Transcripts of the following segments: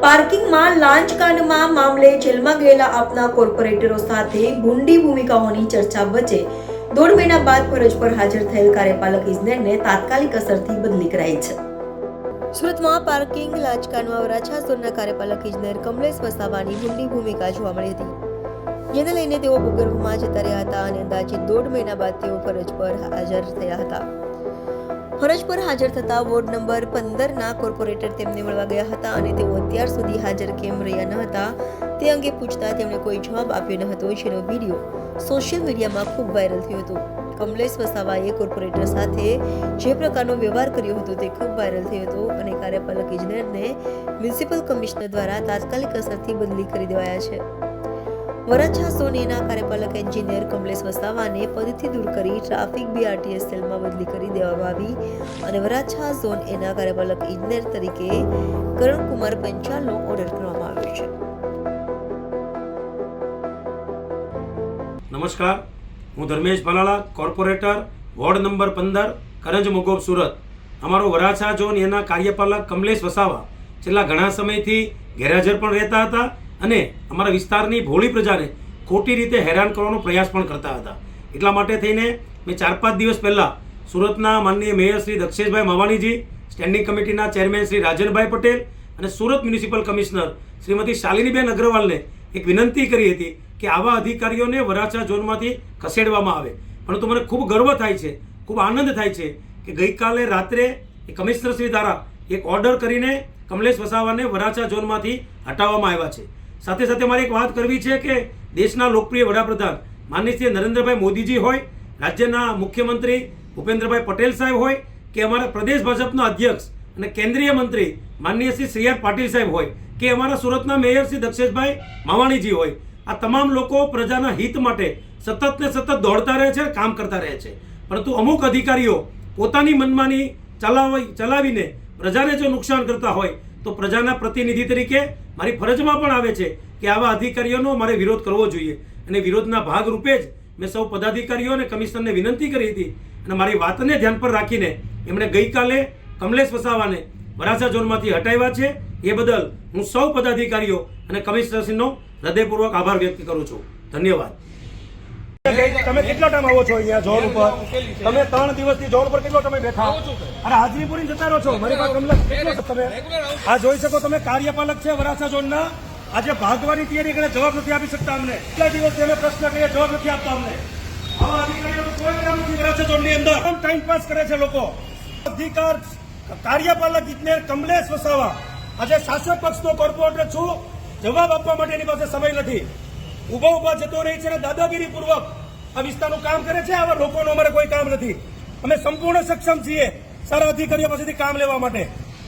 પાર્કિંગમાં લાંચકાંડમાં મામલે જેલમાં ગયેલા આપના કોર્પોરેટરો સાથે ભૂંડી ભૂમિકાઓની ચર્ચા વચ્ચે દોઢ મહિના બાદ ફરજ પર હાજર થયેલ કાર્યપાલક ઇજનેરને તાત્કાલિક અસરથી બદલી કરાઈ છે. સુરતમાં પાર્કિંગ લાંચકાંડમાં વરાછા ઝોનના કાર્યપાલક ઇજનેર કમલેશ વસાવાની ભૂંડી ભૂમિકા જોવા મળી હતી. જેને લઈને તેઓ ભૂગર્ભમાં જતા રહ્યા હતા અને અંદાજે દોઢ મહિના બાદ તેઓ ફરજ પર હાજર થયા હતા. ફરજ પર હાજર થતા વોર્ડ નંબર પંદરના કોર્પોરેટર તેમને મળવા ગયા હતા અને તેઓ અત્યાર સુધી હાજર કેમ રહ્યા ન હતા તે અંગે પૂછતા તેમણે કોઈ જવાબ આપ્યો ન હતો જેનો વીડિયો સોશિયલ મીડિયામાં ખૂબ વાયરલ થયો હતો. કમલેશ વસાવાએ કોર્પોરેટર સાથે જે પ્રકારનો વ્યવહાર કર્યો હતો તે ખૂબ વાયરલ થયો હતો અને કાર્યપાલક ઇજનેરને મ્યુનિસિપલ કમિશનર દ્વારા તાત્કાલિક અસરથી બદલી કરી દેવાયા છે. વરાછા સોનીના કાર્યપાલક એન્જિનિયર કમલેશ વસાવાને પદથી દૂર કરી ટ્રાફિક બીઆરટીએસ સેલમાં બદલી કરી દેવામાં આવી અને વરાછા ઝોન એના કાર્યપાલક ઇજનેર તરીકે કરણકુમાર પંચાલનો ઓર્ડર કરવામાં આવ્યો છે. નમસ્કાર. હું Dharmesh Bhalala corporator, ward number પંદર, કરંજ મુગોબ સુરત. અમારો વરાછા ઝોન એના કાર્યપાલક કમલેશ વસાવા છેલ્લા ઘણા સમયથી ગેરહાજર પણ રહેતા હતા અને અમારા વિસ્તારની ભોળી પ્રજાને ખોટી રીતે હેરાન કરવાનો પ્રયાસ પણ કરતા હતા. એટલા માટે થઈને મેં ચાર પાંચ દિવસ પહેલાં સુરતના માનનીય મેયર શ્રી દક્ષેશભાઈ માવાણીજી, સ્ટેન્ડિંગ કમિટીના ચેરમેન શ્રી રાજનભાઈ પટેલ અને સુરત મ્યુનિસિપલ કમિશનર શ્રીમતી શાલિનીબેન અગ્રવાલને એક વિનંતી કરી હતી કે આવા અધિકારીઓને વરાછા ઝોનમાંથી ખસેડવામાં આવે. પરંતુ મને ખૂબ ગર્વ થાય છે, ખૂબ આનંદ થાય છે કે ગઈકાલે રાત્રે એ કમિશનરશ્રી દ્વારા એક ઓર્ડર કરીને કમલેશ વસાવાને વરાછા ઝોનમાંથી હટાવવામાં આવ્યા છે. સાથે સાથે મારે એક વાત કરવી છે કે દેશના લોકપ્રિય વડાપ્રધાન માનનીય શ્રી નરેન્દ્રભાઈ મોદીજી હોય, રાજ્યના મુખ્યમંત્રી ભૂપેન્દ્રભાઈ પટેલ સાહેબ હોય કે અમારા પ્રદેશ ભાજપના અધ્યક્ષ અને કેન્દ્રીય મંત્રી માનનીય શ્રી સી આર પાટીલ સાહેબ હોય કે અમારા સુરતના મેયર શ્રી દક્ષેશભાઈ માવાણીજી હોય, આ તમામ લોકો પ્રજાના હિત માટે સતત ને સતત દોડતા રહે છે કામ કરતા રહે છે. પરંતુ અમુક અધિકારીઓ પોતાની મનમાની ચલાવી ચલાવીને પ્રજાને જો નુકસાન કરતા હોય, તો પ્રજાના પ્રતિનિધિ તરીકે મારી ફરજમાં પણ આવે છે કે આવા અધિકારીઓનો મારે વિરોધ કરવો જોઈએ. અને વિરોધના ભાગરૂપે જ મેં સૌ પદાધિકારીઓ અને કમિશનરને વિનંતી કરી હતી. અને મારી વાતને ધ્યાન પર રાખીને એમણે ગઈકાલે કમલેશ વસાવાને વરાછા ઝોનમાંથી હટાવ્યા છે. એ બદલ હું સૌ પદાધિકારીઓ અને કમિશનરશ્રીનો હૃદયપૂર્વક આભાર વ્યક્ત કરું છું. ધન્યવાદ. તમે કેટલો ટાઈમ આવો છો અહીંયા જોર ઉપર? તમે ત્રણ દિવસથી જોર ઉપર કેટલો તમે બેઠા? અને હાજરી પૂરી જતા રહો છો? મારી પાસે કમલા કેટલો તમે આ જોઈ શકો તમે કાર્યપાલક છે વરાછા ઝોનના. આજે ભાગવાની તૈયારી કરે જવાબ નથી આપી શકતા અમને. કેટલા દિવસથી અમે પ્રશ્ન કરીએ જવાબ નથી આપતા અમને. આવા અધિકારીઓનું કોઈ કામ નથી વરાછા ઝોનની અંદર. ટાઈમ પાસ કરે છે લોકો. અધિકાર કાર્યપાલક ઇજનેર કમલેશ વસાવા. આજે શાસક પક્ષનો કોર્પોરેટર છું. જવાબ આપવા માટે એની પાસે સમય નથી. ઊભા ઊભા જતો રહી છે અને દાદાગીરી પૂર્વક આ વિસ્તારનું કામ કરે છે. આવા લોકોનું અમારે કોઈ કામ નથી. અમે સંપૂર્ણ સક્ષમ છીએ સારા અધિકારીઓ પાસેથી કામ લેવા માટે.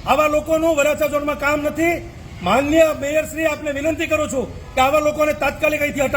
આવા લોકોનું વરાછા ઝોનમાં કામ નથી. માન્ય મેયર શ્રી આપને વિનંતી કરું છું કે આવા લોકોને તાત્કાલિક અહીંથી હટાવો.